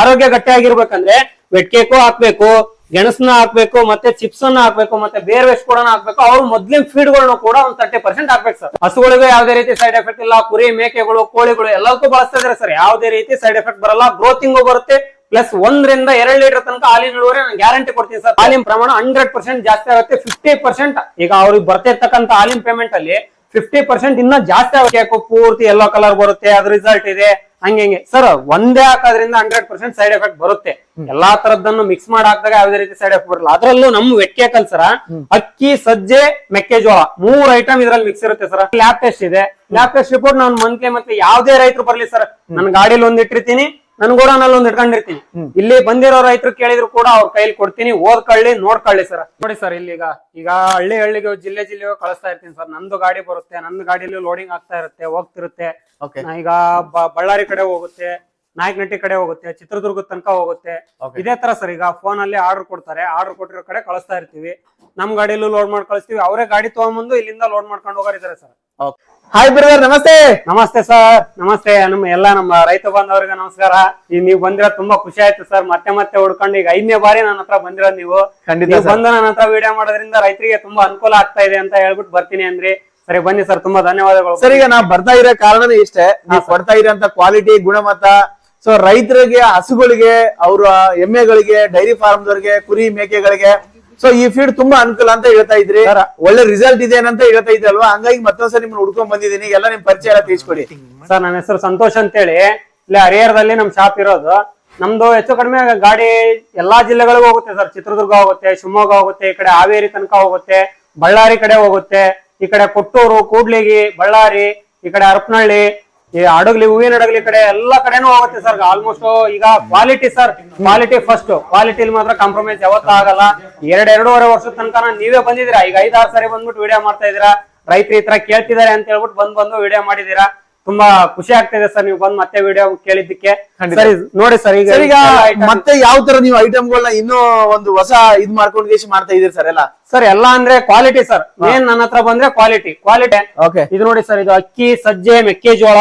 ಆರೋಗ್ಯ ಗಟ್ಟಿಯಾಗಿರ್ಬೇಕಂದ್ರೆ vet cake ಹಾಕ್ಬೇಕು, ಗೆಣಸನ್ನ ಹಾಕ್ಬೇಕು, ಮತ್ತೆ ಚಿಪ್ಸ್ ಅನ್ನ ಹಾಕ್ಬೇಕು, ಮತ್ತೆ ಬೇರೆ ವೇಸ್ಟ್ ಕೂಡ ಹಾಕ್ಬೇಕು. ಅವ್ರು ಮೊದ್ಲಿನ ಫೀಡ್ ಗಳನ್ನ ಕೂಡ ಒಂದ್ ತರ್ಟಿ ಪರ್ಸೆಂಟ್ ಹಾಕ್ಬೇಕು ಸರ್ ಹಸುಗಳಿಗೂ ಯಾವುದೇ ರೀತಿ ಸೈಡ್ ಎಫೆಕ್ಟ್ ಇಲ್ಲ, ಕುರಿ, ಮೇಕೆಗಳು, ಕೋಳಿಗಳು ಎಲ್ಲದಕ್ಕೂ ಬಳಸ್ತಾ ಇದಾರೆ ಸರ್ ಯಾವುದೇ ರೀತಿ ಸೈಡ್ ಎಫೆಕ್ಟ್ ಬರಲ್ಲ. ಗ್ರೋತಿಂಗು ಬರುತ್ತೆ. ಪ್ಲಸ್ ಒಂದರಿಂದ ಎರಡು ಲೀಟರ್ ತನಕ ಹಾಲಿನ ಇಳುವರಿ ನಾನು ಗ್ಯಾರಂಟಿ ಕೊಡ್ತೀನಿ ಸರ್ ಹಾಲಿನ ಪ್ರಮಾಣ ಹಂಡ್ರೆಡ್ ಪರ್ಸೆಂಟ್ ಜಾಸ್ತಿ ಆಗುತ್ತೆ. ಫಿಫ್ಟಿ ಪರ್ಸೆಂಟ್ ಈಗ ಅವ್ರಿಗೆ ಬರ್ತಿರ್ತಕ್ಕಂಥ ಹಾಲಿನ ಪೇಮೆಂಟ್ ಅಲ್ಲಿ ಫಿಫ್ಟಿ ಪರ್ಸೆಂಟ್ ಇನ್ನ ಜಾಸ್ತಿ ಆಗುತ್ತೆ. ಪೂರ್ತಿ ಎಲ್ಲೋ ಕಲರ್ ಬರುತ್ತೆ. ಅದ್ರ ರಿಸಲ್ಟ್ ಇದೆ. ಹಂಗೆ ಹಂಗೆ. ಸರ್ ಒಂದೇ ಹಾಕೋದ್ರಿಂದ ಹಂಡ್ರೆಡ್ ಪರ್ಸೆಂಟ್ ಸೈಡ್ ಎಫೆಕ್ಟ್ ಬರುತ್ತೆ. ಎಲ್ಲಾ ತರದ್ದನ್ನು ಮಿಕ್ಸ್ ಮಾಡಿ ಹಾಕಿದಾಗ ಯಾವುದೇ ರೀತಿ ಸೈಡ್ ಎಫೆಕ್ಟ್ ಬರಲ್ಲ. ಅದರಲ್ಲೂ ನಮ್ ವೆಟ್ಕೆ ಕಲ್ಸರ ಅಕ್ಕಿ ಸಜ್ಜೆ ಮೆಕ್ಕೆಜೋಳ ಮೂರ್ ಐಟಮ್ ಇದ್ರಲ್ಲಿ ಮಿಕ್ಸ್ ಇರುತ್ತೆ ಸರ್ ಲ್ಯಾಬ್ ಟೆಸ್ಟ್ ಇದೆ. ಲ್ಯಾಬ್ ಟೆಸ್ಟ್ ರಿಪೋರ್ಟ್ ನಾನು ಮಂತ್ಲಿ ಮತ್ತೆ ಯಾವುದೇ ರೈತರು ಬರ್ಲಿ ಸರ್ ನನ್ ಗಾಡಿಲಿ ಒಂದ್ ಇಟ್ಟಿರ್ತೀನಿ. ನನ್ ಗೋಡನಲ್ಲಿ ಒಂದ್ ಇಟ್ಕೊಂಡಿರ್ತೀನಿ. ಇಲ್ಲಿ ಬಂದಿರೋ ರೈತರು ಕೇಳಿದ್ರು ಕೂಡ ಅವ್ರ ಕೈಲಿ ಕೊಡ್ತೀನಿ. ಓದ್ಕೊಳ್ಳಿ ನೋಡ್ಕೊಳ್ಳಿ ಸರ್. ನೋಡಿ ಸರ್ ಇಲ್ಲಿಗ ಈಗ ಹಳ್ಳಿ ಹಳ್ಳಿಗೆ ಜಿಲ್ಲೆ ಜಿಲ್ಲೆಗೆ ಕಳಿಸ್ತಾ ಇರ್ತೀನಿ ಸರ್. ನಂದು ಗಾಡಿ ಬರುತ್ತೆ. ನಂದು ಗಾಡಿಲಿ ಲೋಡಿಂಗ್ ಆಗ್ತಾ ಇರುತ್ತೆ ಹೋಗ್ತಿರುತ್ತೆ. ಈಗ ಬಳ್ಳಾರಿ ಕಡೆ ಹೋಗುತ್ತೆ. ನಾಯಕನಟ್ಟಿ ಕಡೆ ಹೋಗುತ್ತೆ ಚಿತ್ರದುರ್ಗದ ತನಕ ಹೋಗುತ್ತೆ. ಇದೇ ತರ ಸರ್ ಈಗ ಫೋನ್ ಅಲ್ಲಿ ಆರ್ಡರ್ ಕೊಡ್ತಾರೆ ಆರ್ಡರ್ ಕೊಟ್ಟಿರೋ ಕಡೆ ಕಳಿಸ್ತಾ ಇರ್ತೀವಿ. ನಮ್ ಗಾಡಿಲೂ ಲೋಡ್ ಮಾಡಿ ಕಳಿಸ್ತೀವಿ ಅವರೇ ಗಾಡಿ ತಗೊಂಬಂದು ಇಲ್ಲಿಂದ ಲೋಡ್ ಮಾಡ್ಕೊಂಡು ಹೋಗೋರಿದ್ದಾರೆ ಸರ್. ಹಾಯ್ ಬ್ರದರ್ ನಮಸ್ತೆ. ನಮಸ್ತೆ ಸರ್ ನಮಸ್ತೆ ನಮ್ಮ ಎಲ್ಲ ನಮ್ಮ ರೈತ ಬಾಂಧವರಿಗೆ ನಮಸ್ಕಾರ. ಈಗ ನೀವು ಬಂದಿರೋ ತುಂಬಾ ಖುಷಿ ಆಯ್ತು ಸರ್ ಮತ್ತೆ ಮತ್ತೆ ಹುಡ್ಕೊಂಡು ಈಗ ಐದನೇ ಬಾರಿ ನನ್ನ ಹತ್ರ ಬಂದಿರೋದು ನೀವು. ಖಂಡಿತ. ಬಂದು ನನ್ನ ಹತ್ರ ವಿಡಿಯೋ ಮಾಡೋದ್ರಿಂದ ರೈತರಿಗೆ ತುಂಬಾ ಅನುಕೂಲ ಆಗ್ತಾ ಇದೆ ಅಂತ ಹೇಳ್ಬಿಟ್ಟು ಬರ್ತೀನಿ ಅಂದ್ರಿ. ಸರಿ ಬನ್ನಿ ಸರ್ ತುಂಬಾ ಧನ್ಯವಾದಗಳು. ಸರ್ ಈಗ ನಾ ಬರ್ತಾ ಇರೋ ಕಾರಣನೇ ಇಷ್ಟೇ. ನೀವು ಕೊಡ್ತಾ ಇರೋ ಕ್ವಾಲಿಟಿ ಗುಣಮಟ್ಟ ಸೊ ರೈತರಿಗೆ ಹಸುಗಳಿಗೆ ಅವರ ಎಮ್ಮೆಗಳಿಗೆ ಡೈರಿ ಫಾರ್ಮ್ದವ್ರಿಗೆ ಕುರಿ ಮೇಕೆಗಳಿಗೆ ಸೊ ಈ ಫೀಡ್ ತುಂಬಾ ಅನುಕೂಲ ಅಂತ ಹೇಳ್ತಾ ಇದ್ರಿ. ಸರ್. ಒಳ್ಳೆ ರಿಸಲ್ಟ್ ಇದೆ ಅಂತ ಹೇಳ್ತಾ ಇದ್ರಿ ಅಲ್ವಾ? ಹಂಗಾಗಿ ಮತ್ತೊಂದ್ಸರಿ ನಿಮ್ಗೆ ಹುಡ್ಕೊಂಡ್ ಬಂದಿದ್ದೀನಿ. ಎಲ್ಲ ನಿಮ್ ಪರಿಚಯ ಎಲ್ಲ ತಿಳಿಸ್ಕೊಡಿ. ಸರ್ ನನ್ನ ಹೆಸರು ಸಂತೋಷ್ ಅಂತೇಳಿ. ಇಲ್ಲಿ ಹರಿಹರದಲ್ಲಿ ನಮ್ ಶಾಪ್ ಇರೋದು. ನಮ್ದು ಹೆಚ್ಚು ಕಡಿಮೆ ಗಾಡಿ ಎಲ್ಲಾ ಜಿಲ್ಲೆಗಳಿಗೂ ಹೋಗುತ್ತೆ ಸರ್. ಚಿತ್ರದುರ್ಗ ಹೋಗುತ್ತೆ ಶಿವಮೊಗ್ಗ ಹೋಗುತ್ತೆ ಈ ಕಡೆ ಹಾವೇರಿ ತನಕ ಹೋಗುತ್ತೆ ಬಳ್ಳಾರಿ ಕಡೆ ಹೋಗುತ್ತೆ ಈ ಕಡೆ ಕೊಟ್ಟೂರು ಕೂಡ್ಲಿಗಿ ಬಳ್ಳಾರಿ ಈ ಕಡೆ ಹರಪನಹಳ್ಳಿ ಈ ಹಡಗ್ಲಿ ಹೂವಿನ ಹಡಗ್ಲಿ ಕಡೆ ಎಲ್ಲಾ ಕಡೆನೂ ಹೋಗುತ್ತೆ ಸರ್ ಆಲ್ಮೋಸ್ಟ್ ಈಗ ಕ್ವಾಲಿಟಿ ಸರ್ ಕ್ವಾಲಿಟಿ ಫಸ್ಟ್ ಕ್ವಾಲಿಟಿಲಿ ಮಾತ್ರ ಕಾಂಪ್ರಮೈಸ್ ಯಾವತ್ತೂ ಆಗಲ್ಲ. ಎರಡ್ ಎರಡೂವರೆ ವರ್ಷದ ತನಕ ನೀವೇ ಬಂದಿದ್ದೀರಾ? ಈಗ ಐದಾರು ಸಾರಿ ಬಂದ್ಬಿಟ್ಟು ವಿಡಿಯೋ ಮಾಡ್ತಾ ಇದೀರಾ ರೈತರು ಈ ಕೇಳ್ತಿದ್ದಾರೆ ಅಂತ ಹೇಳ್ಬಿಟ್ಟು ಬಂದ್ ಬಂದು ವಿಡಿಯೋ ಮಾಡಿದೀರಾ ತುಂಬಾ ಖುಷಿ ಆಗ್ತಿದೆ ಸರ್ ನೀವು ಬಂದು ಮತ್ತೆ ವಿಡಿಯೋ ಕೇಳಿದ್ದಕ್ಕೆ. ಸರಿ ನೋಡಿ ಸರ್ ಈಗ ಈಗ ಮತ್ತೆ ಯಾವ ತರ ನೀವು ಐಟಮ್ಗಳನ್ನ ಇನ್ನೂ ಒಂದು ಹೊಸ ಇದ್ ಮಾಡ್ಕೊಂಡು ಗೇಶ್ ಮಾಡ್ತಾ ಇದೀರಿ ಸರ್ ಎಲ್ಲ? ಸರ್ ಎಲ್ಲ ಅಂದ್ರೆ ಕ್ವಾಲಿಟಿ ಸರ್. ಏನ್ ನನ್ನ ಹತ್ರ ಬಂದ್ರೆ ಕ್ವಾಲಿಟಿ ಕ್ವಾಲಿಟಿ ಓಕೆ ಇದು ನೋಡಿ ಸರ್ ಇದು ಅಕ್ಕಿ ಸಜ್ಜೆ ಮೆಕ್ಕೆಜೋಳ.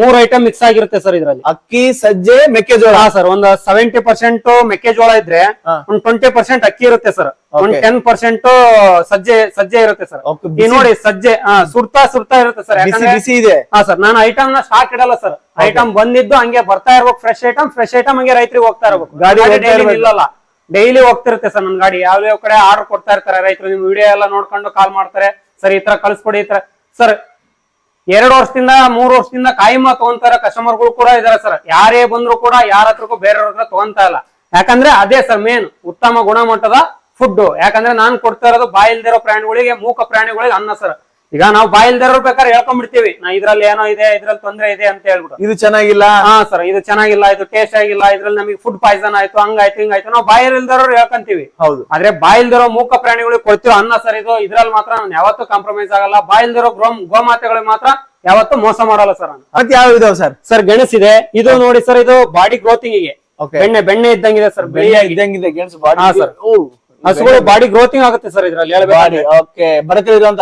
ಮೂರ್ ಐಟಮ್ ಮಿಕ್ಸ್ ಆಗಿರುತ್ತೆ ಸರ್ ಇದ್ರಲ್ಲಿ. ಅಕ್ಕಿ ಸಜ್ಜೆ ಮೆಕ್ಕೆಜೋಳ? ಹಾ ಸರ್ ಒಂದು ಸೆವೆಂಟಿ ಪರ್ಸೆಂಟ್ ಮೆಕ್ಕೆಜೋಳ ಇದ್ರೆ. ಒಂದ್ ಟ್ವೆಂಟಿ ಪರ್ಸೆಂಟ್ ಅಕ್ಕಿ ಇರುತ್ತೆ ಸರ್. ಒಂದ್. ಟೆನ್ ಪರ್ಸೆಂಟ್ ಸಜ್ಜೆ ಸಜ್ಜೆ ಇರುತ್ತೆ ಸರ್. ಈ ನೋಡಿ ಸಜ್ಜೆ ಸುರ್ತಾ ಸುರ್ತಾ ಇರುತ್ತೆ ಸರ್. ಬಿಸಿ ಇದೆ. ಹಾ ಸರ್ ನಾನು ಐಟಮ್ನ ಸ್ಟಾಕ್ ಇಡಲ್ಲ ಸರ್. ಐಟಮ್ ಬಂದಿದ್ದು ಹಂಗೆ ಬರ್ತಾ ಇರ್ಬೇಕು ಫ್ರೆಶ್ ಐಟಮ್ ಫ್ರೆಶ್ ಐಟಮ್ ಹಂಗೆ ರೈತರಿಗೆ ಹೋಗ್ತಾ ಇರ್ಬೇಕು. ಗಾಡಿ ಇಲ್ಲಲ್ಲ ಡೈಲಿ. ನಿಲ್ಲಲ್ಲ. ಡೈಲಿ ಹೋಗ್ತಿರುತ್ತೆ ಸರ್ ನನ್ ಗಾಡಿ. ಯಾವ ಯಾವ ಕಡೆ ಆರ್ಡರ್ ಕೊಡ್ತಾ ಇರ್ತಾರೆ ರೈತರು ನಿಮ್ ವಿಡಿಯೋ ಎಲ್ಲ ನೋಡ್ಕೊಂಡು ಕಾಲ್ ಮಾಡ್ತಾರೆ. ಸರ್ ಈ ತರ ಕಳ್ಸ್ಕೊಡಿ ಈ ತರ. ಸರ್ ಎರಡು ವರ್ಷದಿಂದ ಮೂರು ವರ್ಷದಿಂದ ಕಾಯಿಮ ತಗೊಂತಾರ ಕಸ್ಟಮರ್ಗಳು ಕೂಡ ಇದಾರೆ ಸರ್. ಯಾರೇ ಬಂದ್ರು ಕೂಡ ಯಾರ ಹತ್ರಕ್ಕೂ ಬೇರೆಯವ್ರ ಹತ್ರ ತಗೊಂತಾ ಇಲ್ಲ. ಯಾಕಂದ್ರೆ ಅದೇ ಸರ್ ಮೇನ್ ಉತ್ತಮ ಗುಣಮಟ್ಟದ ಫುಡ್ ಯಾಕಂದ್ರೆ ನಾನ್ ಕೊಡ್ತಾ ಇರೋದು ಬಾಯಿಲ್ದಿರೋ ಪ್ರಾಣಿಗಳಿಗೆ ಮೂಕ ಪ್ರಾಣಿಗಳಿಗೆ ಅನ್ನ ಸರ್. ಈಗ ನಾವು ಬಾಯಿಲ್ದೇ ಬೇಕಾದ್ರೆ ಹೇಳ್ಕೊಂಡ್ಬಿಡ್ತೀವಿ. ನಾ ಇದ್ರಲ್ಲಿ ಏನೋ ಇದೆ ಇದ್ರಲ್ಲಿ ತೊಂದ್ರೆ ಇದೆ ಅಂತ ಹೇಳ್ಬಿಟ್ಟು. ಇದು ಚೆನ್ನಾಗಿಲ್ಲ? ಹಾ ಸರ್ ಇದು ಚೆನ್ನಾಗಿಲ್ಲ ಇದು ಟೇಸ್ಟ್ ಆಗಿಲ್ಲ ಇದ್ರಲ್ಲಿ ನಮಗೆ ಫುಡ್ ಪಾಯ್ಸನ್ ಆಯ್ತು ಹಂಗಾಯ್ತು ಹಿಂಗಾಯ್ತು. ನಾವು ಬಾಯಿಲ್ದಿರೋರು ಹೇಳ್ಕೊಂತೀವಿ. ಹೌದು. ಆದ್ರೆ ಬಾಯಿಲ್ದಿರೋ ಮೂಕ ಪ್ರಾಣಿಗಳಿಗೆ ಕೊಡ್ತೀವಿ ಅನ್ನ ಸರ್ ಇದು ಇದ್ರಲ್ಲಿ ಮಾತ್ರ ನಾನು ಯಾವತ್ತೂ ಕಾಂಪ್ರಮೈಸ್ ಆಗಲ್ಲ. ಬಾಯಿಲ್ದಿರೋ ಗೋ ಗೋಮಾತೆಗಳಿಗೆ ಮಾತ್ರ ಯಾವತ್ತೂ ಮೋಸ ಮಾಡಲ್ಲ ಸರ್ ಅದ್ ಮತ್ತೆ ಯಾವ ಇದಾವ ಸರ್? ಸರ್ ಗೆಣಸಿದೆ. ಇದು ನೋಡಿ ಸರ್ ಇದು ಬಾಡಿ ಗ್ರೋತಿಂಗ್ಗೆ. ಬೆಣ್ಣೆ ಬೆಣ್ಣೆ ಇದ್ದಂಗಿದೆ ಸರ್ ಬಿಳಿಯಾಗಿ. ಇದ್ದಂಗಿದೆ ಗೆಣಸು ಬಾಡಿ ಹಾ, sir. ಹಸುಗಳು ಬಾಡಿ ಗ್ರೋತಿಂಗ್ ಆಗುತ್ತೆ ಸರ್ ಇದ್ರಲ್ಲಿ ಹೇಳಬೇಕು ಓಕೆ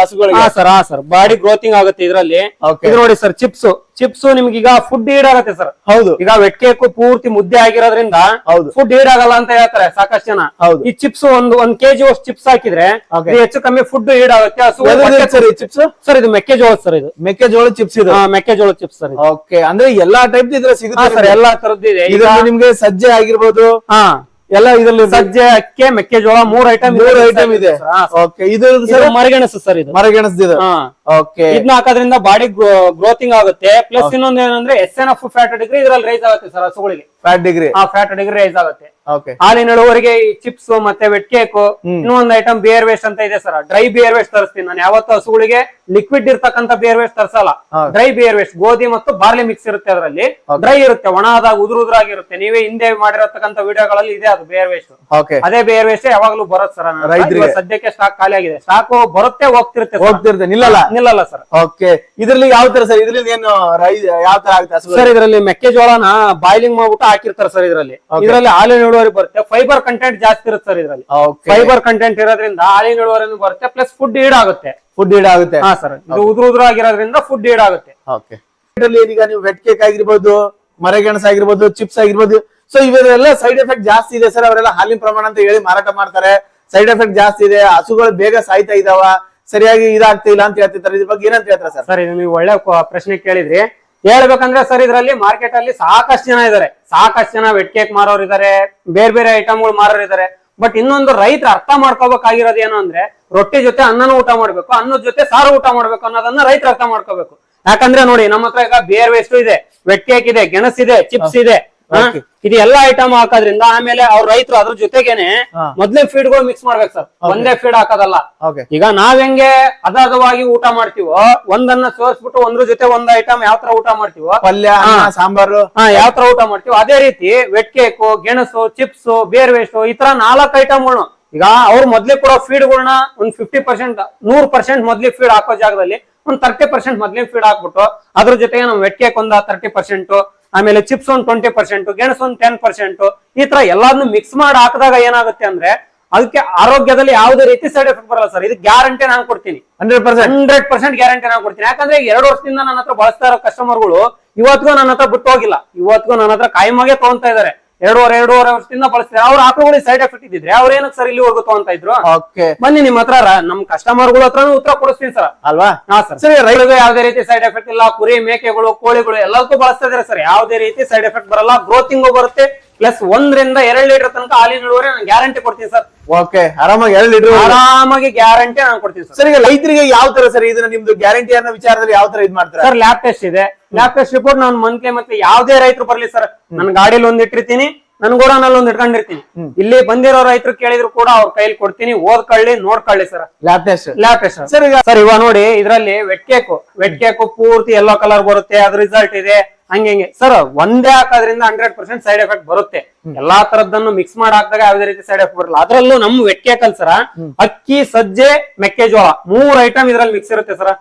ಹಸುಗಳಿಗೆ. ಹಾ ಸರ್ ಹಾ ಸರ್ ಬಾಡಿ ಗ್ರೋತಿಂಗ್ ಆಗುತ್ತೆ ಇದ್ರಲ್ಲಿ. ಇದು ನೋಡಿ ಸರ್ ಚಿಪ್ಸ್ ಚಿಪ್ಸ್ ನಿಮ್ಗೆ ಈಗ ಫುಡ್ ಈಡ್ ಆಗತ್ತೆ ಸರ್ ಹೌದು. ಈಗ ವೆಟ್ಕೇಕು ಪೂರ್ತಿ ಮುದ್ದೆ ಆಗಿರೋದ್ರಿಂದ ಹೌದು. ಫುಡ್ ಈಡ್ ಆಗಲ್ಲ ಅಂತ ಹೇಳ್ತಾರೆ ಸಾಕಷ್ಟು ಜನ. ಹೌದು. ಈ ಚಿಪ್ಸ್ ಒಂದು ಒಂದ್ ಕೆಜಿ ಅಷ್ಟು ಚಿಪ್ಸ್ ಹಾಕಿದ್ರೆ ಹೆಚ್ಚು ಕಮ್ಮಿ ಫುಡ್ ಈಡ್ ಆಗುತ್ತೆ. ಹಸು ಚಿಪ್ಸ್ ಸರ್ ಇದು ಮೆಕ್ಕೆಜೋಳ ಸರ್ ಇದು. ಮೆಕ್ಕೆಜೋಳ ಚಿಪ್ಸ್ ಇದು? ಮೆಕ್ಕೆಜೋಳ ಚಿಪ್ಸ್ ಸರ್ ಓಕೆ ಅಂದ್ರೆ ಎಲ್ಲಾ ಟೈಪ್ ಇದ್ರೆ ಸಿಗುತ್ತೆ ಸರ್ ಎಲ್ಲಾ ತರದ್ದು ಇದೆ ಈಗ ನಿಮ್ಗೆ ಸಜ್ಜೆ ಆಗಿರ್ಬೋದು? ಹಾ. ಎಲ್ಲ ಇದ್ರಲ್ಲಿ ಸಜ್ಜೆ ಅಕ್ಕಿ ಮೆಕ್ಕೆಜೋಳ ಮೂರ್ ಐಟಮ್ ಮೂರು ಐಟಮ್ ಇದೆ. ಓಕೆ ಇದು ಸರ್ ಮರಗೆಣಸು ಸರ್ ಇದು. ಮರಗೆಣಸದಿದೆ ಹಾ. ಓಕೆ ಇದನ್ನ ಹಾಕೋದ್ರಿಂದ ಬಾಡಿ ಗ್ರೋತಿಂಗ್ ಆಗುತ್ತೆ. ಪ್ಲಸ್ ಇನ್ನೊಂದು ಏನಂದ್ರೆ S N F fat degree ಇದ್ರಲ್ಲಿ ರೈಸ್ ಆಗುತ್ತೆ ಸರ್ ಹಸುಗಳಿಗೆ. ಫ್ಯಾಟ್ ಡಿಗ್ರಿ ಆ ಫ್ಯಾಟ್ ಡಿಗ್ರಿ ರೈಸ್ ಆಗುತ್ತೆ. ಹಾಲಿನ ಇಳುವರಿಗೆ ಈ ಚಿಪ್ಸ್ ಮತ್ತೆ ವೆಟ್ ಕೇಕ್ ಇನ್ನೊಂದು ಐಟಮ್ ಬಿಯರ್ ವೇಸ್ಟ್ ಅಂತ ಇದೆ ಸರ್. ಡ್ರೈ ಬಿಯರ್ ವೇಸ್ಟ್ ತರಿಸ್ತೀನಿ ನಾನು. ಯಾವತ್ತು ಹಸುಗಳಿಗೆ ಲಿಕ್ವಿಡ್ ಇರ್ತಕ್ಕಂತ ಬಿಯರ್ ವೇಸ್ಟ್ ತರಿಸಲ್ಲ. ಡ್ರೈ ಬಿಯರ್ ವೇಸ್ಟ್ ಗೋಧಿ ಮತ್ತು ಬಾರ್ಲಿ ಮಿಕ್ಸ್ ಇರುತ್ತೆ ಅದರಲ್ಲಿ. ಡ್ರೈ ಇರುತ್ತೆ ಒಣ ಆದಾಗ ಉದುರು ಉದುರಾಗಿರುತ್ತೆ. ನೀವೇ ಹಿಂದೆ ಮಾಡಿರತಕ್ಕಂತ ವಿಡಿಯೋಗಳಲ್ಲಿ ಇದೆ ಅದು ಬೇರ್ ವೇಸ್ಟ್ ಅದೇ ಬೇರ್ ವೇಸ್ಟ್ ಯಾವಾಗ್ಲೂ ಬರುತ್ತೆ ಸರ್. ಸದ್ಯಕ್ಕೆ ಸ್ಟಾಕ್ ಖಾಲಿ ಆಗಿದೆ. ಸ್ಟಾಕ್ ಬರುತ್ತೆ ಹೋಗ್ತಿರುತ್ತೆ. ಹೋಗ್ತಿರುತ್ತೆ. ನಿಲ್ಲಲ್ಲ? ನಿಲ್ಲಲ್ಲ ಸರ್. ಓಕೆ ಇದ್ರಲ್ಲಿ ಯಾವ ತರ ಸರ್? ಇದ್ರಲ್ಲಿ ಏನು ಯಾವ ತರ ಆಗುತ್ತೆ ಸರ್ ಇದರಲ್ಲಿ ಮೆಕ್ಕೆಜೋಳನ ಬಾಯ್ಲಿಂಗ್ ಮಾಡ್ಬಿಟ್ಟು ಹಾಕಿರ್ತಾರೆ ಸರ್ ಇದರಲ್ಲಿ. ಇದರಲ್ಲಿ ಹಾಲಿನ ಇಳುವರಿ ಬರುತ್ತೆ. ಫೈಬರ್ ಕಂಟೆಂಟ್ ಜಾಸ್ತಿ ಇರುತ್ತೆ ಸರ್ ಇದರಲ್ಲಿ. ಫೈಬರ್ ಕಂಟೆಂಟ್ ಇರೋದ್ರಿಂದ ಹಾಲಿನ ಇಳುವರಿನೂ ಬರುತ್ತೆ ಪ್ಲಸ್ ಫುಡ್ ಈಡ್ ಆಗುತ್ತೆ ಫುಡ್ ಈಡ್ ಆಗುತ್ತೆ ಹಾ ಸರ್ ಇದು ಉದುರು ಉದುರು ಆಗಿರೋದ್ರಿಂದ ಫುಡ್ ಈಡ್ ಆಗುತ್ತೆ ಓಕೆ ಈಗ ನೀವು ವೆಟ್ ಕೇಕ್ ಆಗಿರ್ಬೋದು ಮರಗೆಣಸ್ ಆಗಿರ್ಬೋದು ಚಿಪ್ಸ್ ಆಗಿರ್ಬೋದು ಸೊ ಇವೆಲ್ಲ ಸೈಡ್ ಎಫೆಕ್ಟ್ ಜಾಸ್ತಿ ಇದೆ ಸರ್ ಅವರೆಲ್ಲ ಹಾಲಿನ ಪ್ರಮಾಣ ಅಂತ ಹೇಳಿ ಮಾರಾಟ ಮಾಡ್ತಾರೆ. ಸೈಡ್ ಎಫೆಕ್ಟ್ ಜಾಸ್ತಿ ಇದೆ ಹಸುಗಳು ಬೇಗ ಸಾಯ್ತಾ ಇದಾವ ಸರಿಯಾಗಿ ಇದಾಗ್ತಿಲ್ಲ ಅಂತ ಹೇಳ್ತಿರ್ತಾರೆ. ಇದ್ರ ಬಗ್ಗೆ ಏನಂತ ಹೇಳ್ತಾರೆ ಸರ್ ಸರ್ ನೀವು ಒಳ್ಳೆ ಪ್ರಶ್ನೆ ಕೇಳಿದ್ರಿ. ಹೇಳ್ಬೇಕಂದ್ರೆ ಸರ್ ಇದರಲ್ಲಿ ಮಾರ್ಕೆಟ್ ಅಲ್ಲಿ ಸಾಕಷ್ಟು ಜನ ಇದಾರೆ ಸಾಕಷ್ಟು ಜನ ವೆಟ್ ಕೇಕ್ ಮಾರೋರು ಇದಾರೆ, ಬೇರೆ ಬೇರೆ ಐಟಮ್ಗಳು ಮಾರೋರು ಇದಾರೆ ಬಟ್ ಇನ್ನೊಂದು ರೈತರು ಅರ್ಥ ಮಾಡ್ಕೋಬೇಕಾಗಿರೋದು ಏನು ಅಂದ್ರೆ, ರೊಟ್ಟಿ ಜೊತೆ ಅನ್ನನೂ ಊಟ ಮಾಡ್ಬೇಕು, ಅನ್ನದ ಜೊತೆ ಸಾರು ಊಟ ಮಾಡ್ಬೇಕು ಅನ್ನೋದನ್ನ ರೈತರು ಅರ್ಥ ಮಾಡ್ಕೋಬೇಕು ಯಾಕಂದ್ರೆ ನೋಡಿ, ನಮ್ಮ ಈಗ ಬೇರ್ ವೇಸ್ಟ್ ಇದೆ ವೆಟ್ ಕೇಕ್ ಇದೆ, ಗೆಣಸ್ ಇದೆ ಚಿಪ್ಸ್ ಇದೆ. ಇದು ಎಲ್ಲಾ ಐಟಮ್ ಹಾಕೋದ್ರಿಂದ ಆಮೇಲೆ ಅವ್ರ ರೈತರು ಅದ್ರ ಜೊತೆಗೇನೆ ಮೊದ್ಲೇ ಫೀಡ್ ಫೀಡ್ಗಳು ಮಿಕ್ಸ್ ಮಾಡ್ಬೇಕು ಸರ್ ಒಂದೇ ಫೀಡ್ ಹಾಕೋದಲ್ಲ. ಈಗ ನಾವ್ ಹೆಂಗೆ ಅದಾದವಾಗಿ ಊಟ ಮಾಡ್ತೀವೋ ಒಂದನ್ನ ಸೋರ್ಸ್ಬಿಟ್ಟು ಒಂದ್ರ ಜೊತೆ ಒಂದ್ ಐಟಮ್ ಯಾವ ತರ ಊಟ ಮಾಡ್ತೀವೋ ಪಲ್ಯ ಸಾಂಬಾರು. ಯಾವ ತರ ಊಟ ಮಾಡ್ತೀವೋ ಅದೇ ರೀತಿ ವೆಟ್ ಕೇಕು ಗೆಣಸು ಚಿಪ್ಸ್ ಬೇರ್ ವೇಸ್ಟ್ ಈ ತರ ನಾಲ್ಕು ಐಟಮ್ಗಳು ಈಗ ಅವ್ರು ಮೊದ್ಲೇ ಕೊಡೋ ಫೀಡ್ಗಳನ್ನ ಒಂದ್ ಫಿಫ್ಟಿ ಪರ್ಸೆಂಟ್ ನೂರ್ ಪರ್ಸೆಂಟ್ ಮೊದ್ಲೇ ಫೀಡ್ ಹಾಕೋ ಜಾಗದಲ್ಲಿ ಒಂದ್ ತರ್ಟಿ ಪರ್ಸೆಂಟ್ ಮೊದ್ಲೇ ಫೀಡ್ ಹಾಕ್ಬಿಟ್ಟು ಅದ್ರ ಜೊತೆಗೆ ನಮ್ ವೆಟ್ ಕೇಕ್ ಒಂದ್ ತರ್ಟಿ ಪರ್ಸೆಂಟ್ ಆಮೇಲೆ ಚಿಪ್ಸ್ ಒಂದು ಟ್ವೆಂಟಿ ಪರ್ಸೆಂಟ್ ಗೆಣಸು ಒಂದು ಟೆನ್ ಪರ್ಸೆಂಟ್ ಈ ತರ ಎಲ್ಲಾದ್ನು ಮಿಕ್ಸ್ ಮಾಡಿ ಹಾಕಿದಾಗ ಏನಾಗುತ್ತೆ ಅಂದ್ರೆ ಅದಕ್ಕೆ ಆರೋಗ್ಯದಲ್ಲಿ ಯಾವುದೇ ರೀತಿ ಸೈಡ್ ಎಫೆಕ್ಟ್ ಬರಲ್ಲ ಸರ್ ಇದು ಗ್ಯಾರಂಟಿ ನಾನು ಕೊಡ್ತೀನಿ. Hundred percent hundred percent guarantee ನಾನು ಕೊಡ್ತೀನಿ. ಯಾಕಂದ್ರೆ ಎರಡು ವರ್ಷದಿಂದ ನನ್ನ ಹತ್ರ ಬಳಸ್ತಾ ಇರೋ ಕಸ್ಟಮರ್ಗಳು ಇವತ್ತಿಗೂ ನನ್ನ ಹತ್ರ ಬಿಟ್ಟು ಹೋಗಿಲ್ಲ. ಇವತ್ತಿಗೂ ನನ್ನ ಹತ್ರ ಕಾಯಮಾಗೆ ತಗೊಂತಾ ಇದಾರೆ ಎರಡೂವರೆ ಎರಡೂವರೆ ವರ್ಷದಿಂದ ಬಳಸ್ತಾರೆ. ಅವ್ರ ಆಕಳುಗಳಿಗೆ ಸೈಡ್ ಎಫೆಕ್ಟ್ ಇದ್ದಿದ್ರೆ ಅವ್ರ ಏನಕ್ಕೆ ಸರ್ ಇಲ್ಲಿವರೆಗೂ ಅಂತ ಇದ್ರು? ಓಕೆ ಬನ್ನಿ ನಿಮ್ ಹತ್ರ ನಮ್ ಕಸ್ಟಮರ್ಗಳ ಹತ್ರ ಉತ್ತರ ಕೊಡಿಸ್ತೀನಿ ಸರ್. ಅಲ್ವಾ? ಹಾ ಸರ್. ಸರಿ ರೈಲ್ವೆ ಯಾವುದೇ ರೀತಿ ಸೈಡ್ ಎಫೆಕ್ಟ್ ಇಲ್ಲ. ಕುರಿ ಮೇಕೆಗಳು ಕೋಳಿಗಳು ಎಲ್ಲದಕ್ಕೂ ಬಳಸ್ತಾ ಇದಾರೆ ಸರ್. ಯಾವುದೇ ರೀತಿ ಸೈಡ್ ಎಫೆಕ್ಟ್ ಬರಲ್ಲ. ಗ್ರೋತಿಂಗು ಬರುತ್ತೆ. ಪ್ಲಸ್ ಒಂದರಿಂದ ಎರಡ್ ಲೀಟರ್ ತನಕ ಹಾಲಿನ ಇಳುವರಿ ನಾನು ಗ್ಯಾರಂಟಿ ಕೊಡ್ತೀನಿ ಸರ್. ಓಕೆ ಆರಾಮಾಗಿ ಎರಡು ಲೀಟರ್ ಆರಾಮಾಗಿ ಗ್ಯಾರಂಟಿ ನಾನು ಕೊಡ್ತೀನಿ ಸರ್. ಸರ್ ಈಗ ರೈತರಿಗೆ ಯಾವ ತರ ಸರ್ ಇದನ್ನ ನಿಮ್ದು ಗ್ಯಾರಂಟಿ ಅನ್ನೋ ವಿಚಾರದಲ್ಲಿ ಯಾವ ತರ ಇದ್ ಮಾಡ್ತಾರೆ? ಸರ್ ಲ್ಯಾಬ್ ಟೆಸ್ಟ್ ಇದೆ. ಲ್ಯಾಬ್ ಟೆಸ್ಟ್ ರಿಪೋರ್ಟ್ ನಾನು ಮಂತ್ಲಿ ಮತ್ತೆ ಯಾವ್ದೇ ರೈತರು ಬರ್ಲಿ ಸರ್ ನನ್ನ ಗಾಡಿಲಿ ಒಂದ್ ಇಟ್ಟಿರ್ತೀನಿ ನನ್ ಗೋಡನಲ್ಲಿ ಒಂದ್ ಇಟ್ಕೊಂಡಿರ್ತೀನಿ. ಇಲ್ಲಿ ಬಂದಿರೋ ರೈತರು ಕೇಳಿದ್ರು ಕೂಡ ಅವ್ರ ಕೈಲಿ ಕೊಡ್ತೀನಿ ಓದ್ಕೊಳ್ಳಿ ನೋಡ್ಕೊಳ್ಳಿ sir lab test lab test sir ಈಗ ಸರ್ ಇವಾಗ ನೋಡಿ ಇದ್ರಲ್ಲಿ ವೆಟ್ ಕೇಕು ವೆಟ್ ಕೇಕು ಪೂರ್ತಿ ಎಲ್ಲೋ ಕಲರ್ ಬರುತ್ತೆ ಅದ್ರ ರಿಸಲ್ಟ್ ಇದೆ ಹಂಗೆ ಹಿಂಗೆ. ಸರ್ ಒಂದೇ ಹಾಕೋದ್ರಿಂದ ಹಂಡ್ರೆಡ್ ಪರ್ಸೆಂಟ್ ಸೈಡ್ ಎಫೆಕ್ಟ್ ಬರುತ್ತೆ. ಎಲ್ಲಾ ತರದನ್ನು ಮಿಕ್ಸ್ ಮಾಡಿ ಹಾಕಿದಾಗ ಯಾವುದೇ ರೀತಿ ಸೈಡ್ ಎಫೆಕ್ಟ್ ಬರಲ್ಲ. ಅದ್ರಲ್ಲೂ ನಮ್ ವೆಟ್ ಕೇಕಲ್ ಸರ ಅಕ್ಕಿ ಸಜ್ಜೆ ಮೆಕ್ಕೆಜೋಳ ಮೂರ್ ಐಟಮ್ ಇದ್ರಲ್ಲಿ ಮಿಕ್ಸ್ ಇರುತ್ತೆ ಸರ್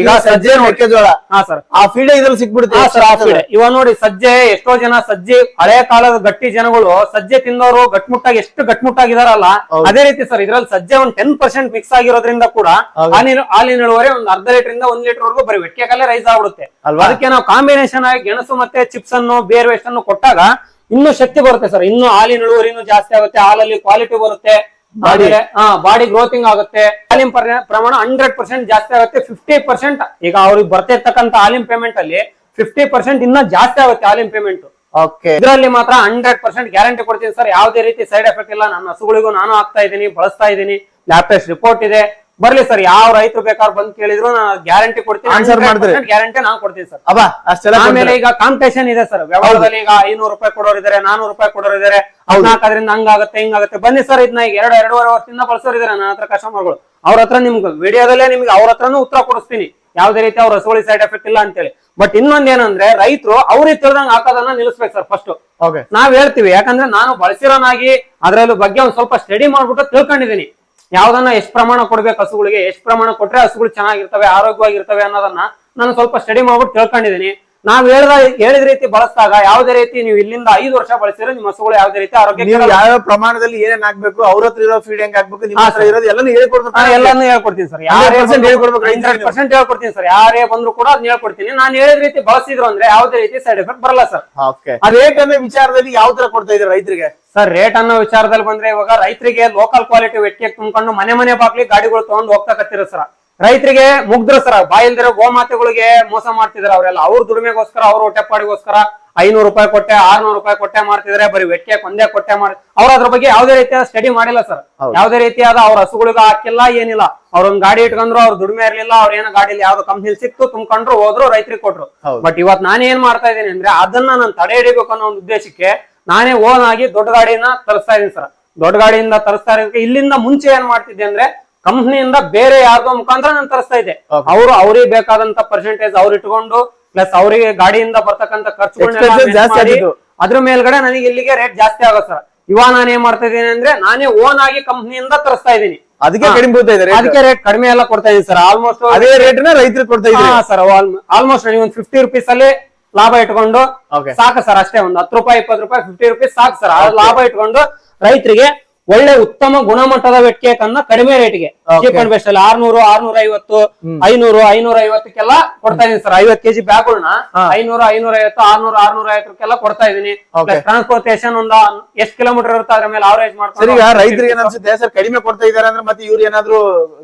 ಈಗ ಸಜ್ಜೆ. ಮೆಕ್ಕೆಜೋಳ. ಹಾ ಸರ್. ಆ ಫೀಡೆ ಇದ್ರಲ್ಲಿ ಸಿಕ್ಬಿಡುತ್ತೆ. ಹಾ ಸರ್ ಆ ಇವಾಗ ನೋಡಿ ಸಜ್ಜೆ ಎಷ್ಟೋ ಜನ ಸಜ್ಜೆ ಹಳೆ ಕಾಲದ ಗಟ್ಟಿ ಜನಗಳು ಸಜ್ಜೆ ತಿಂದವರು ಗಟ್ಮುಟ್ಟಾಗಿ ಎಷ್ಟು ಗಟ್ಮುಟ್ಟಾಗಿದಾರಲ್ಲ. ಅದೇ ರೀತಿ ಸರ್ ಇದ್ರಲ್ಲಿ ಸಜ್ಜೆ ಒಂದ್ ಟೆನ್ ಪರ್ಸೆಂಟ್ ಮಿಕ್ಸ್ ಆಗಿರೋದ್ರಿಂದ ಕೂಡ. ಹಾಲಿನ ಹಾಲಿನ ಇಳುವರಿ ಒಂದ್ ಅರ್ಧ ಲೀಟರ್ ಇಂದ ಒಂದ್ ಲೀಟರ್ ವರೆಗೂ ಬರೀ ಕಾಲೇ ರೈಸ್ ಆಗ್ಬಿಡುತ್ತೆ. ಅಲ್ವಾ? ಅದಕ್ಕೆ ನಾವು ಕಾಂಬಿನೇಷನ್ ಆಗಿ ಗೆಣಸು ಮತ್ತೆ ಚಿಪ್ಸ್ ಅನ್ನು ಬೇರ್ ವೇಸ್ಟ್ ಅನ್ನು ಕೊಟ್ಟಾಗ ಇನ್ನೂ ಶಕ್ತಿ ಬರುತ್ತೆ ಸರ್. ಇನ್ನು ಹಾಲಿನ ಇಳುವರಿ ಜಾಸ್ತಿ ಆಗುತ್ತೆ ಹಾಲಲ್ಲಿ ಕ್ವಾಲಿಟಿ ಬರುತ್ತೆ. ಆಮೇಲೆ ಹಾ ಬಾಡಿ ಗ್ರೋತಿಂಗ್ ಆಗುತ್ತೆ. ಹಾಲಿನ ಪ್ರಮಾಣ ಹಂಡ್ರೆಡ್ ಪರ್ಸೆಂಟ್ ಜಾಸ್ತಿ ಆಗುತ್ತೆ. ಫಿಫ್ಟಿ ಪರ್ಸೆಂಟ್ ಈಗ ಅವ್ರಿಗೆ ಬರ್ತಿರ್ತಕ್ಕಂತ ಹಾಲಿನ ಪೇಮೆಂಟ್ ಅಲ್ಲಿ ಫಿಫ್ಟಿ ಪರ್ಸೆಂಟ್ ಇನ್ನ ಜಾಸ್ತಿ ಆಗುತ್ತೆ ಹಾಲಿನ ಪೇಮೆಂಟ್ ಓಕೆ ಇದರಲ್ಲಿ ಮಾತ್ರ ಹಂಡ್ರೆಡ್ ಪರ್ಸೆಂಟ್ ಗ್ಯಾರಂಟಿ ಕೊಡ್ತೀನಿ ಸರ್. ಯಾವುದೇ ರೀತಿ ಸೈಡ್ ಎಫೆಕ್ಟ್ ಇಲ್ಲ. ನನ್ನ ಹಸುಗಳಿಗೂ ನಾನು ಹಾಕ್ತಾ ಇದ್ದೀನಿ ಬಳಸ್ತಾ ಇದ್ದೀನಿ. ಲ್ಯಾಬ್ ಟೆಸ್ಟ್ ರಿಪೋರ್ಟ್ ಇದೆ. ಬರ್ಲಿ ಸರ್ ಯಾವ ರೈತರು ಬೇಕಾದ್ರೆ ಬಂದ್ ಕೇಳಿದ್ರು ನಾನು ಗ್ಯಾರಂಟಿ ಕೊಡ್ತೀನಿ. ಗ್ಯಾರಂಟಿ ನಾನು ಕೊಡ್ತೀನಿ ಸರ್. ಅಬ್ಬಾ ಅಷ್ಟೆಲ್ಲ ಆಮೇಲೆ ಈಗ ಕಾಂಪಿಟೇಷನ್ ಇದೆ ಸರ್. ವ್ಯವಹಾರದಲ್ಲಿ ಈಗ ಐನೂರು ರೂಪಾಯಿ ಕೊಡೋರು ಇದಾರೆ ನಾನೂರು ರೂಪಾಯಿ ಕೊಡೋರು ಇದಾರೆ. ಹದಿನಾಲ್ಕರಿಂದ ಹಂಗಾಗುತ್ತೆ ಹಿಂಗಾಗುತ್ತೆ ಬನ್ನಿ ಸರ್ ಇದನ್ನ ಈಗ ಎರಡು ಎರಡೂವರೆ ವರ್ಷದಿಂದ ಬಳಸೋರು ಇದಾರೆ ನನ್ನ ಹತ್ರ ಕಸ್ಟಮರ್ಗಳು ಅವ್ರ ಹತ್ರ ನಿಮ್ಗೆ ವಿಡಿಯೋದಲ್ಲೇ ನಿಮ್ಗೆ ಅವ್ರ ಹತ್ರನೂ ಉತ್ತರ ಕೊಡಿಸ್ತೀನಿ. ಯಾವ್ದೇ ರೀತಿ ಅವ್ರ ರಸೋಳಿ ಸೈಡ್ ಎಫೆಕ್ಟ್ ಇಲ್ಲ ಅಂತೇಳಿ. ಬಟ್ ಇನ್ನೊಂದ್ ಏನಂದ್ರೆ ರೈತರು ಅವ್ರಿಗೆ ತಿಳಿದಂಗ್ ಹಾಕೋದನ್ನ ನಿಲ್ಲಿಸ್ಬೇಕು ಸರ್ ಫಸ್ಟ್ ಓಕೆ ನಾವ್ ಹೇಳ್ತೀವಿ ಯಾಕಂದ್ರೆ ನಾನು ಬಳಸಿರೋನಾಗಿ ಅದ್ರಲ್ಲೂ ಬಗ್ಗೆ ಒಂದ್ ಸ್ವಲ್ಪ ಸ್ಟಡಿ ಮಾಡ್ಬಿಟ್ಟು ತಿಳ್ಕೊಂಡಿದೀನಿ ಯಾವ್ದನ್ನ ಎಷ್ಟು ಪ್ರಮಾಣ ಕೊಡ್ಬೇಕು ಹಸುಗಳಿಗೆ, ಎಷ್ಟು ಪ್ರಮಾಣ ಕೊಟ್ರೆ ಹಸುಗಳು ಚೆನ್ನಾಗಿರ್ತವೆ, ಆರೋಗ್ಯವಾಗಿರ್ತವೆ ಅನ್ನೋದನ್ನ ನಾನು ಸ್ವಲ್ಪ ಸ್ಟಡಿ ಮಾಡ್ಬಿಟ್ಟು ತಿಳ್ಕೊಂಡಿದೀನಿ. ನಾವ್ ಹೇಳ್ದ ಹೇಳಿದ ರೀತಿ ಬಳಸಿದಾಗ ಯಾವ್ದೇ ರೀತಿ ನೀವು ಇಲ್ಲಿಂದ ಐದು ವರ್ಷ ಬಳಸಿದ್ರೆ ನಿಮ್ಮ ಹಸುಗಳು ಯಾವ್ದೇ ರೀತಿ ಆರೋಗ್ಯ ನೀವು ಯಾವ ಪ್ರಮಾಣದಲ್ಲಿ ಏನೇನ್ ಹಾಕ್ಬೇಕು ಅವ್ರ ಹತ್ರ ಇರೋ ಫೀಡ್ ಹೆಂಗ್ ಹಾಕ್ಬೇಕು ನಿಮ್ಮ ಹತ್ರ. ಇರೋದು ಎಲ್ಲಾನು ಹೇಳ್ಕೊಡ್ತಾರೆ ಹಾ, ಎಲ್ಲಾನು ಹೇಳ್ಕೊಡ್ತೀನಿ ಸರ್. 100% ಹೇಳ್ಕೊಡ್ಬೇಕು ಹಂಡ್ರೆಡ್ ಪರ್ಸೆಂಟ್ ಹೇಳ್ಕೊಡ್ತೀನಿ ಸರ್. ಯಾರೇ ಬಂದ್ರು ಕೂಡ ಅದ್ ಹೇಳ್ಕೊಡ್ತೀನಿ. ನಾನು ಹೇಳಿದ ರೀತಿ ಬಳಸಿದ್ರು ಅಂದ್ರೆ ಯಾವ್ದೇ ರೀತಿ ಸೈಡ್ ಎಫೆಕ್ಟ್ ಬರಲ್ಲ ಸರ್. ಓಕೆ ರೇಟ್ ಅನ್ನೋ ವಿಚಾರದಲ್ಲಿ ಯಾವ ತರ ಕೊಡ್ತಾ ಇದ್ದಾರೆ ರೈತರಿಗೆ? ಸರ್ ರೇಟ್ ಅನ್ನೋ ವಿಚಾರದಲ್ಲಿ ಬಂದ್ರೆ ಇವಾಗ ರೈತರಿಗೆ ಲೋಕಲ್ ಕ್ವಾಲಿಟಿ ವ್ಯಕ್ತಿಯಾಗಿ ತುಂಬಿಕೊಂಡು ಮನೆ ಮನೆ ಬಾಕ್ಲಿ ಗಾಡಿಗಳು ತಗೊಂಡು ಹೋಗ್ತಕತ್ತಿರೋ ಸರ್. ರೈತರಿಗೆ ಮುಗ್ದ್ರ ಸರ ಬಾಯಿಲ್ದಿರೋ ಗೋಮಾತೆಗಳಿಗೆ ಮೋಸ ಮಾಡ್ತಿದಾರೆ ಅವರೆಲ್ಲ. ಅವ್ರ ದುಡಿಮೆಗೋಸ್ಕರ ಅವ್ರ ಹೊಟ್ಟೆಪಾಡಿಗೋಸ್ಕರ ಐನೂರು ರೂಪಾಯಿ ಕೊಟ್ಟೆ ಆರ್ನೂರು ರೂಪಾಯಿ ಕೊಟ್ಟೆ ಮಾಡ್ತಿದ್ರೆ ಬರೀ ವೆಟ್ಟೆ ಒಂದೇ ಕೊಟ್ಟೆ ಮಾಡಿ ಅವ್ರ ಅದ್ರ ಬಗ್ಗೆ ಯಾವ್ದೇ ರೀತಿಯಾದ ಸ್ಟಡಿ ಮಾಡಿಲ್ಲ ಸರ್. ಯಾವ್ದೇ ರೀತಿಯಾದ ಅವ್ರ ಹಸುಗಳಿಗ ಹಾಕಿಲ್ಲ ಏನಿಲ್ಲ. ಅವ್ರೊಂದ್ ಗಾಡಿ ಇಟ್ಕೊಂಡ್ರು ಅವ್ರ ದುಡಿಮೆ ಇರ್ಲಿಲ್ಲ ಅವ್ರ ಏನೋ ಗಾಡಿಲಿ ಯಾವ್ದು ಕಂಪ್ನಿ ಸಿಕ್ತು ತುಂಬ್ಕೊಂಡ್ರು ಹೋದ್ರು ರೈತರಿಗೆ ಕೊಟ್ರು. ಬಟ್ ಇವತ್ ನಾನೇನ್ ಏನ್ ಮಾಡ್ತಾ ಇದ್ದೀನಿ ಅಂದ್ರೆ ಅದನ್ನ ನಾನು ತಡೆ ಹಿಡಿಬೇಕು ಅನ್ನೋ ಒಂದು ಉದ್ದೇಶಕ್ಕೆ ನಾನೇ ಓನ್ ಆಗಿ ದೊಡ್ಡ ಗಾಡಿನ ತರಿಸ್ತಾ ಇದೀನಿ ಸರ್ ದೊಡ್ಡ ಗಾಡಿಯಿಂದ ತರಿಸ್ತಾ ಇರೋದಕ್ಕೆ ಇಲ್ಲಿಂದ ಮುಂಚೆ ಏನ್ ಮಾಡ್ತಿದ್ದೆ ಅಂದ್ರೆ ಕಂಪ್ನಿಯಿಂದ ಬೇರೆ ಯಾರ್ದೋ ಮುಖಾಂತರ ನಾನು ತರಿಸ್ತಾ ಇದ್ದೆ. ಅವರು ಅವ್ರಿಗೆ ಬೇಕಾದಂತ ಪರ್ಸೆಂಟೇಜ್ ಅವ್ರು ಇಟ್ಕೊಂಡು ಪ್ಲಸ್ ಅವರಿಗೆ ಗಾಡಿಯಿಂದ ಬರ್ತಕ್ಕಂತ ಖರ್ಚು. ಅದ್ರ ಮೇಲ್ಗಡೆ ನನಗೆ ಇಲ್ಲಿಗೆ ರೇಟ್ ಜಾಸ್ತಿ ಆಗೋ ಸರ್ ಇವಾಗ ನಾನು ಏನ್ ಮಾಡ್ತಾ ಇದ್ದೀನಿ ಅಂದ್ರೆ ನಾನೇ ಓನ್ ಆಗಿ ಕಂಪ್ನಿಯಿಂದ ತರಿಸ್ತಾ ಇದ್ದೀನಿ. ಅದಕ್ಕೆ ಕಡಿಮೆ ಅದಕ್ಕೆ ರೇಟ್ ಕಡಿಮೆ ಎಲ್ಲ ಕೊಡ್ತಾ ಇದೀನಿ ಸರ್ ಆಲ್ಮೋಸ್ಟ್ ಅದೇ ರೇಟ್ನ ರೈತರಿಗೆ ಕೊಡ್ತಾ ಇದ್ದೀನಿ ಹಾ ಸರ್ ಆಲ್ಮೋಸ್ಟ್ ನನಗೆ ಒಂದು ಫಿಫ್ಟಿ ರುಪೀಸ್ ಅಲ್ಲಿ ಲಾಭ ಇಟ್ಕೊಂಡು. ಸಾಕು ಸರ್ ಅಷ್ಟೇ ಒಂದು ಹತ್ತು ರೂಪಾಯಿ ಇಪ್ಪತ್ತು ರೂಪಾಯಿ ಫಿಫ್ಟಿ ರುಪೀಸ್ ಸಾಕು ಸರ್ ಲಾಭ ಇಟ್ಕೊಂಡು ರೈತರಿಗೆ ಒಳ್ಳೆ ಉತ್ತಮ ಗುಣಮಟ್ಟದ ವೆಟ್ ಕೇಕ್ ಅನ್ನ ಕಡಿಮೆ ರೇಟ್ಗೆ. ಚೀಪ್ ಅಂಡ್ ಬೆಸ್ಟ್ ಅಲ್ಲಿ ಆರ್ನೂರು ಆರ್ನೂರ ಐವತ್ತು ಐನೂರು ಐನೂರ ಐವತ್ತಕ್ಕೆಲ್ಲ ಕೊಡ್ತಾ ಇದೀನಿ ಸರ್. ಐವತ್ ಕೆಜಿ ಬ್ಯಾಗ್ ಗಳನ್ನ ಐನೂರು ಐನೂರ ಐವತ್ತು ಆರ್ನೂರು ಆರ್ನೂರ ಐವತ್ತಕ್ಕೆಲ್ಲ ಕೊಡ್ತಾ ಇದೀನಿ. ಟ್ರಾನ್ಸ್ಪೋರ್ಟೇಷನ್ ಟ್ರಾನ್ಸ್ಪೋರ್ಟೇಶನ್ ಒಂದ ಎಷ್ಟ್ ಕಿಲೋಮೀಟರ್ ಇರುತ್ತೆ ಅದ್ರ ಮೇಲೆ ಅವರೇಜ್ ಮಾಡ್ತಾರೆ ಈಗ ರೈತರಿಗೆ ಏನ್ ಸರ್ ಕಡಿಮೆ ಕೊಡ್ತಾ ಇದಾರೆ ಅಂದ್ರೆ ಮತ್ತೆ ಇವ್ರು ಏನಾದ್ರು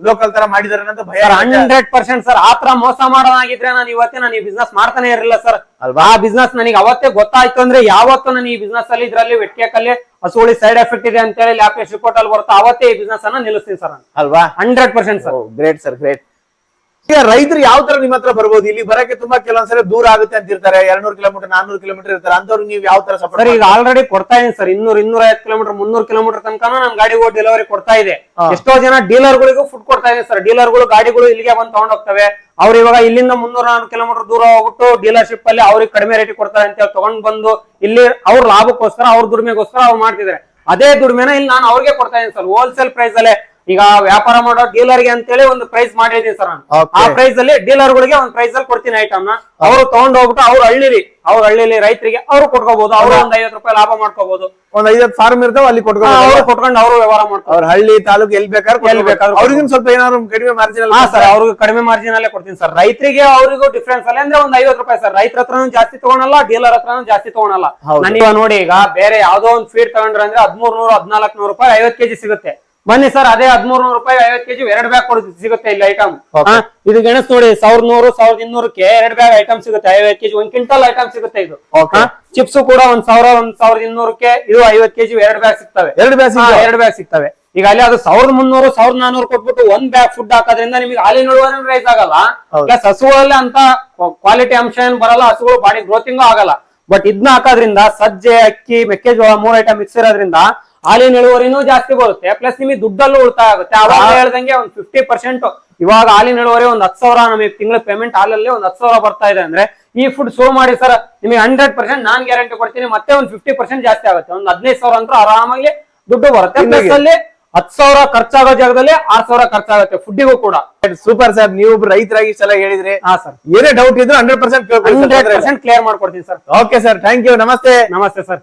ಲೋಕಲ್ ತರ ಮಾಡಿದಾರೆ ಅಂತ ಭಯ. Hundred percent sir. ಆತರ ಮೋಸ ಮಾಡೋದಾಗಿದ್ರೆ ನಾನು ಇವತ್ತೇ ನಾನು ಈ ಬಿಸ್ನೆಸ್ ಮಾಡ್ತಾನೆ ಇರಲಿಲ್ಲ ಸರ್. ಅಲ್ವಾ? ಆ ಬಿಸ್ನೆಸ್ ನನಗೆ ಅವತ್ತೇ ಗೊತ್ತಾಯ್ತು ಅಂದ್ರೆ ಯಾವತ್ತೂ ನಾನು ಈ ಬಿಸ್ನೆಸ್ ಅಲ್ಲಿ ಇದ್ರಲ್ಲಿ ವೆಟ್ಕೇಕ್ ಅಲ್ಲಿ ಹಸುಳಿ ಸೈಡ್ ಎಫೆಕ್ಟ್ ಇದೆ ಅಂತ ಹೇಳಿ ಲ್ಯಾಪ್ಟೆಸ್ಟ್ ರಿಪೋರ್ಟ್ ಅಲ್ಲಿ ಬರುತ್ತೆ. ಅವತ್ತೇ ಈ ಬಿಸ್ನೆಸ್ ಅನ್ನ ನಿಲ್ಲಿಸ್ತೀನಿ ಸರ್ ಅಲ್ವಾ? Hundred percent sir great sir great ಈಗ ರೈತರು ಯಾವ ತರ ನಿಮ್ಮ ಹತ್ರ ಬರ್ಬೋದು? ಇಲ್ಲಿ ಬರಕ್ಕೆ ತುಂಬಾ ಕೆಲವೊಂದ್ಸಲ ದೂರ ಆಗುತ್ತೆ ಅಂತ ಇರ್ತಾರೆ. ಎರಡ್ನೂರು ಕಿಲೋಮೀಟರ್ ನಾನ್ನೂರು ಕಿಲೋಮೀಟರ್ ಇರ್ತಾರೆ. ಅಂತವ್ರು ನೀವು ಯಾವ ತರ ಸರ್ ಸಪೋರ್ಟ್ ಈಗ ಆಲ್ರೆಡಿ ಕೊಡ್ತಾ ಇದೀನಿ ಸರ್. ಇನ್ನೂರ್ ಇನ್ನೂರ ಐವತ್ತು ಕಿಲೋಮೀಟರ್ ಮುನ್ನೂರು ಕಿಲೋಮೀಟರ್ ತನಕ ನಾನು ಗಾಡಿಗಳು ಡೆಲಿವರಿ ಕೊಡ್ತಾ ಇದೆ. ಎಷ್ಟೋ ಜನ ಡೀಲರ್ ಗಳಿಗೂ ಫುಡ್ ಕೊಡ್ತಾ ಇದೆ ಸರ್. ಡೀಲರ್ಗಳು ಗಾಡಿಗಳು ಇಲ್ಲಿಗೆ ಬಂದು ತಗೊಂಡ್ ಹೋಗ್ತವೆ. ಅವ್ರು ಇವಾಗ ಇಲ್ಲಿಂದ ಮುನ್ನೂರ ನಾಲ್ಕು ಕಿಲೋಮೀಟರ್ ದೂರ ಹೋಗ್ಬಿಟ್ಟು ಡೀಲರ್ಶಿಪ್ ಅಲ್ಲಿ ಅವ್ರಿಗೆ ಕಡಿಮೆ ರೇಟ್ ಕೊಡ್ತಾರೆ ಅಂತ ಹೇಳಿ ತಗೊಂಡ್ ಬಂದು ಇಲ್ಲಿ ಅವ್ರ ಲಾಭಕ್ಕೋಸ್ಕರ, ಅವ್ರ ದುಡಿಮೆಗೋಸ್ಕರ ಅವ್ರು ಮಾಡ್ತಿದ್ದಾರೆ. ಅದೇ ದುಡಿಮೆನ ಇಲ್ಲಿ ನಾನು ಅವ್ರಿಗೆ ಕೊಡ್ತಾ ಇದ್ದೀನಿ ಸರ್. ಹೋಲ್ಸೇಲ್ ಪ್ರೈಸ್ ಅಲ್ಲೇ ಈಗ ವ್ಯಾಪಾರ ಮಾಡೋ ಡೀಲರ್ಗೆ ಅಂತೇಳಿ ಒಂದು ಪ್ರೈಸ್ ಮಾಡಿದೀನಿ ಸರ್ ನಾನು. ಆ ಪ್ರೈಸ್ ಅಲ್ಲಿ ಡೀಲರ್ ಗಳಿಗೆ ಒಂದು ಪ್ರೈಸ್ ಅಲ್ಲಿ ಕೊಡ್ತೀನಿ ಐಟಮ್ನ. ಅವರು ತಗೊಂಡ್ ಹೋಗ್ಬಿಟ್ಟು ಅವ್ರ ಹಳ್ಳಿಲಿ ಅವ್ರ ಹಳ್ಳಿಲಿ ರೈತರಿಗೆ ಅವ್ರು ಕೊಟ್ಕೋಬಹುದು ಅವ್ರು ಒಂದ್ ಐವತ್ ರೂಪಾಯಿ ಲಾಭ ಮಾಡ್ಕೋಬಹುದು ಒಂದ್ ಐವತ್ ಫಾರ್ಮ್ ಇರ್ತಾವ ಅಲ್ಲಿ ಕೊಟ್ಕೊಂಡು ಅವ್ರು ಕೊಟ್ಕೊಂಡು ಅವರು ವ್ಯವಹಾರ ಮಾಡ್ತಾರೆ ಅವ್ರ ಹಳ್ಳಿ ತಾಲೂಕು ಎಲ್ಲಿ ಬೇಕಾದ್ರೆ ಎಲ್ಲಿ ಬೇಕಾದ್ರೂ ಅವ್ರಿಗೂ ಸ್ವಲ್ಪ ಏನಾದ್ರು ಕಡಿಮೆ ಮಾರ್ಜಿನ್ ಅಲ್ಲ ಸರ್ ಅವ್ರಿಗೆ ಕಡಿಮೆ ಮಾರ್ಜಿನ್ ಅಲ್ಲೇ ಕೊಡ್ತೀನಿ ಸರ್. ರೈತರಿಗೆ ಅವರಿಗೂ ಡಿಫ್ರೆನ್ಸ್ ಅಲ್ಲ ಅಂದ್ರೆ ಒಂದ್ ಐವತ್ತು ರೂಪಾಯಿ ಸರ್. ರೈತರ ಹತ್ರನೂ ಜಾಸ್ತಿ ತಗೊಳಲ್ಲ ಡೀಲರ್ ಹತ್ರನೂ ಜಾಸ್ತಿ ತಗೊಳಲ್ಲ. ನನಗೆ ನೋಡಿ ಈಗ ಬೇರೆ ಯಾವ್ದೋ ಒಂದ್ ಫೀಡ್ ತಗೊಂಡ್ರೆ ಅಂದ್ರೆ ಹದಿಮೂರ್ ನೂರು ಹದಿನಾಲ್ಕು ನೂರು ರೂಪಾಯಿ ಐವತ್ತು ಕೆಜಿ ಸಿಗುತ್ತೆ. ಬನ್ನಿ ಸರ್ ಅದೇ ಹದಿಮೂರ್ ನೂರು ರೂಪಾಯಿ ಐವತ್ತು ಕೆಜಿ ಎರಡು ಬ್ಯಾಗ್ ಕೊಡ್ ಸಿಗುತ್ತೆ ಇಲ್ಲಿ ಐಟಮ್. ಇದು ಗೆಣಸ್ ನೋಡಿ ಸಾವಿರದ ನೂರು ಸಾವಿರದ ಇನ್ನೂರಕ್ಕೆ ಎರಡು ಬ್ಯಾಗ್ ಐಟಮ್ ಸಿಗುತ್ತೆ ಐವತ್ತು ಕೆಜಿ ಒಂದ್ ಕ್ವಿಂಟಲ್ ಐಟಮ್ ಸಿಗುತ್ತೆ ಇದು. ಚಿಪ್ಸ್ ಕೂಡ ಒಂದ್ ಸಾವಿರ ಒಂದ್ ಸಾವಿರದ ಇನ್ನೂರಕ್ಕೆ ಇದು ಐವತ್ತು ಕೆಜಿ ಎರಡು ಬ್ಯಾಗ್ ಸಿಗ್ತವೆ. ಎರಡು ಬ್ಯಾಗ್ ಎರಡು ಬ್ಯಾಗ್ ಸಿಗ್ತವೆ. ಈಗ ಅಲ್ಲಿ ಅದು ಸಾವಿರದ ಮುನ್ನೂರು ಸಾವಿರದ ನಾನೂರು ಕೊಟ್ಬಿಟ್ಟು ಒಂದ್ ಬ್ಯಾಗ್ ಫುಡ್ ಹಾಕೋದ್ರಿಂದ ನಿಮಗೆ ಹಾಲಿನ ಇಳುವರಿ ರೈಸ್ ಆಗಲ್ಲ. ಪ್ಲಸ್ ಹಸುಗಳಲ್ಲಿ ಅಂತ ಕ್ವಾಲಿಟಿ ಅಂಶ ಏನ್ ಬರಲ್ಲ ಹಸುಗಳು ಬಾಡಿ ಗ್ರೋತಿಂಗು ಆಗಲ್ಲ. ಬಟ್ ಇದನ್ನ ಹಾಕೋದ್ರಿಂದ ಸಜ್ಜೆ ಅಕ್ಕಿ ಮೆಕ್ಕೆಜೋಳ ಮೂರ್ ಐಟಮ್ ಮಿಕ್ಸ್ ಇರೋದ್ರಿಂದ ಹಾಲಿನ ಇಳುವರಿನೂ ಜಾಸ್ತಿ ಬರುತ್ತೆ. ಪ್ಲಸ್ ನಿಮಗೆ ದುಡ್ಡಲ್ಲೂ ಉಳಿತಾಯ ಆಗುತ್ತೆ. ಅವಾಗ ಹೇಳ್ದಂಗೆ ಒಂದ್ ಫಿಫ್ಟಿ ಪರ್ಸೆಂಟ್ ಇವಾಗ ಹಾಲಿನ ಇಳುವರಿ ಒಂದ್ ಹತ್ತು ಸಾವಿರ ನಮಗೆ ತಿಂಗಳ ಪೇಮೆಂಟ್ ಹಾಲಲ್ಲಿ ಒಂದ್ ಹತ್ತು ಸಾವಿರ ಬರ್ತಾ ಇದೆ ಅಂದ್ರೆ ಈ ಫುಡ್ ಶುರು ಮಾಡಿ ಸರ್ ನಿಮಗೆ ಹಂಡ್ರೆಡ್ ಪರ್ಸೆಂಟ್ ನಾನ್ ಗ್ಯಾರಂಟಿ ಕೊಡ್ತೀನಿ. ಮತ್ತೆ ಒಂದ್ ಫಿಫ್ಟಿ ಪರ್ಸೆಂಟ್ ಜಾಸ್ತಿ ಆಗುತ್ತೆ. ಒಂದ್ ಹದಿನೈದು ಸಾವಿರ ಅಂತೂ ಆರಾಮಾಗಿ ದುಡ್ಡು ಬರುತ್ತೆ. ಪ್ಲಸ್ ಅಲ್ಲಿ ಹತ್ತು ಸಾವಿರ ಖರ್ಚಾಗೋ ಜಾಗದಲ್ಲಿ ಆರ್ ಸಾವಿರ ಖರ್ಚಾಗುತ್ತೆ ಫುಡ್ಡಿಗೂ ಕೂಡ. ಸೂಪರ್ ಸರ್ ನೀವು ರೈತರಾಗಿ ಸಲ ಹೇಳಿದ್ರಿ ಹಾ ಸರ್ ಏನೇ ಡೌಟ್ ಇದ್ರು hundred percent hundred percent clear ಮಾಡ್ಕೊಡ್ತೀನಿ sir okay sir thank you ನಮಸ್ತೆ. ನಮಸ್ತೆ ಸರ್